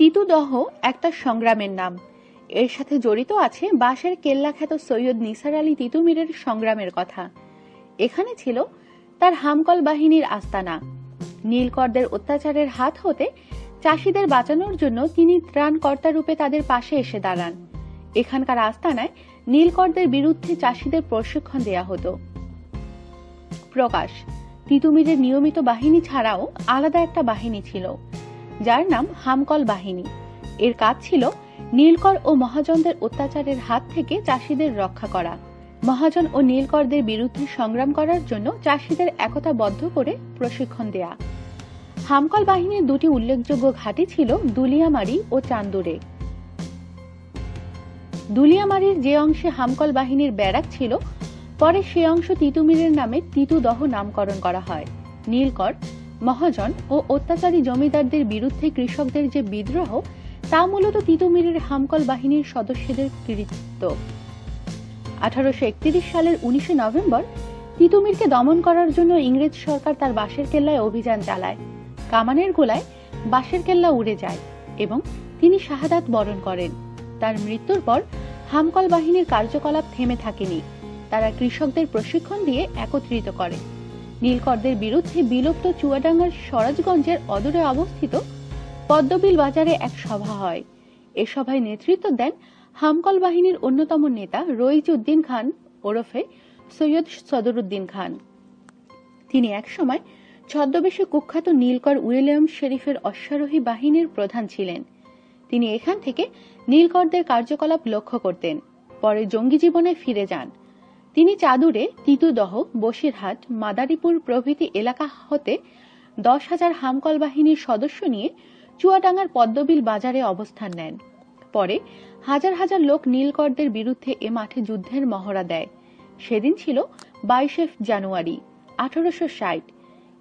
তিতুদহ একটা সংগ্রামের নাম। এর সাথে জড়িত আছে বাঁশের কেল্লা খ্যাত সৈয়দ নিসার আলী তিতুমিরের সংগ্রামের কথা। এখানে ছিল তার হামকল বাহিনীর আস্তানা। নীলকরদের অত্যাচারের হাত হতে চাষিদের বাঁচানোর জন্য তিনি ত্রাণকর্তা রূপে তাদের পাশে এসে দাঁড়ান। এখানকার আস্তানায় নীলকরদের বিরুদ্ধে চাষিদের প্রশিক্ষণ দেয়া হতো। প্রকাশ, তিতুমিরের নিয়মিত বাহিনী ছাড়াও আলাদা একটা বাহিনী ছিল। যার নাম হামকল বাহিনী। এর কাজ ছিল নীলকর ও মহাজনদের অত্যাচারের হাত থেকে চাষিদের রক্ষা করা। মহাজন ও নীলকরদের বিরুদ্ধে সংগ্রাম করার জন্য চাষিদের একতাবদ্ধ করে প্রশিক্ষণ দেয়া। হামকল বাহিনীর দুটি উল্লেখযোগ্য ঘাঁটি ছিল দুলিয়ামারি ও চান্দুরে। দুলিয়ামারির যে অংশে হামকল বাহিনীর ব্যারাক ছিল, পরে সে অংশ তিতুমিরের নামে তিতুদহ নামকরণ করা হয়। নীলকর মহাজন ও অত্যাচারী জমিদারদের বিরুদ্ধে কৃষকদের যে বিদ্রোহ, তা মূলত তিতুমিরের হামকল বাহিনীর সদস্যদের কৃতিত্ব। আঠারোশো একত্রিশ সালের উনিশে নভেম্বর, তিতুমিরকে দমন করার জন্য ইংরেজ সরকার তার বাঁশের কেল্লায় অভিযান চালায়। কামানের গোলায় বাঁশের কেল্লা উড়ে যায় এবং তিনি শাহাদাত বরণ করেন। তার মৃত্যুর পর হামকল বাহিনীর কার্যকলাপ থেমে থাকেনি। তারা কৃষকদের প্রশিক্ষণ দিয়ে একত্রিত করে। নীলকরদের বিরুদ্ধে বিলুপ্ত চুয়াডাঙ্গার স্বরাজগঞ্জের অদূরে অবস্থিত পদ্মবিল বাজারে এক সভা হয়। এ সভায় নেতৃত্ব দেন হামকল বাহিনীর অন্যতম নেতা রইজউদ্দিন খান ওরফে সৈয়দ সদরুদ্দিন খান। তিনি একসময় ছদ্মবেশে কুখ্যাত নীলকর উইলিয়াম শেরিফের অশ্বারোহী বাহিনীর প্রধান ছিলেন। তিনি এখান থেকে নীলকরদের কার্যকলাপ লক্ষ্য করতেন, পরে জঙ্গি জীবনে ফিরে যান। তিনি চাদুরে তিতুদহ, বসিরহাট, মাদারীপুর প্রভৃতি এলাকা হতে দশ হাজার হামকল বাহিনীর সদস্য নিয়ে চুয়াডাঙ্গার পদ্মবিল বাজারে অবস্থান নেন। পরে হাজার হাজার লোক নীলকরদের বিরুদ্ধে এ মাঠে যুদ্ধের মহড়া দেয়। সেদিন ছিল বাইশে জানুয়ারি, আঠারোশো ষাট।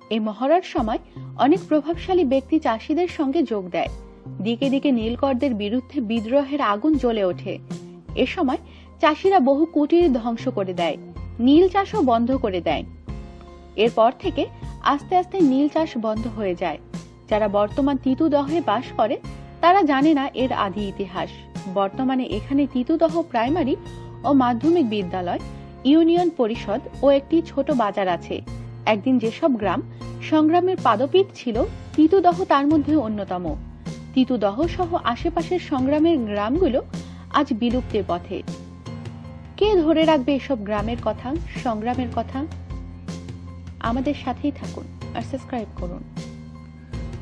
এ মহড়ার সময় অনেক প্রভাবশালী ব্যক্তি চাষিদের সঙ্গে যোগ দেয়। দিকে দিকে নীলকরদের বিরুদ্ধে বিদ্রোহের আগুন জ্বলে ওঠে। এ সময় চাষিরা বহু কুটির ধ্বংস করে দেয়, নীল চাষও বন্ধ করে দেয়। এরপর থেকে আস্তে আস্তে নীল চাষ বন্ধ হয়ে যায়। যারা বর্তমান তিতুদহে বাস করে, তারা জানে না এর আদি ইতিহাস। বর্তমানে এখানে তিতুদহ প্রাইমারি ও মাধ্যমিক বিদ্যালয়, ইউনিয়ন পরিষদ ও একটি ছোট বাজার আছে। একদিন যেসব গ্রাম সংগ্রামের পাদপীঠ ছিল তিতুদহ তার মধ্যে অন্যতম। তিতুদহ সহ আশেপাশের সংগ্রামের গ্রামগুলো আজ বিলুপ্তির পথে। কে ধরে রাখবে এসব গ্রামের কথা সংগ্রামের কথা? আমাদের সাথেই থাকুন আর সাবস্ক্রাইব করুন।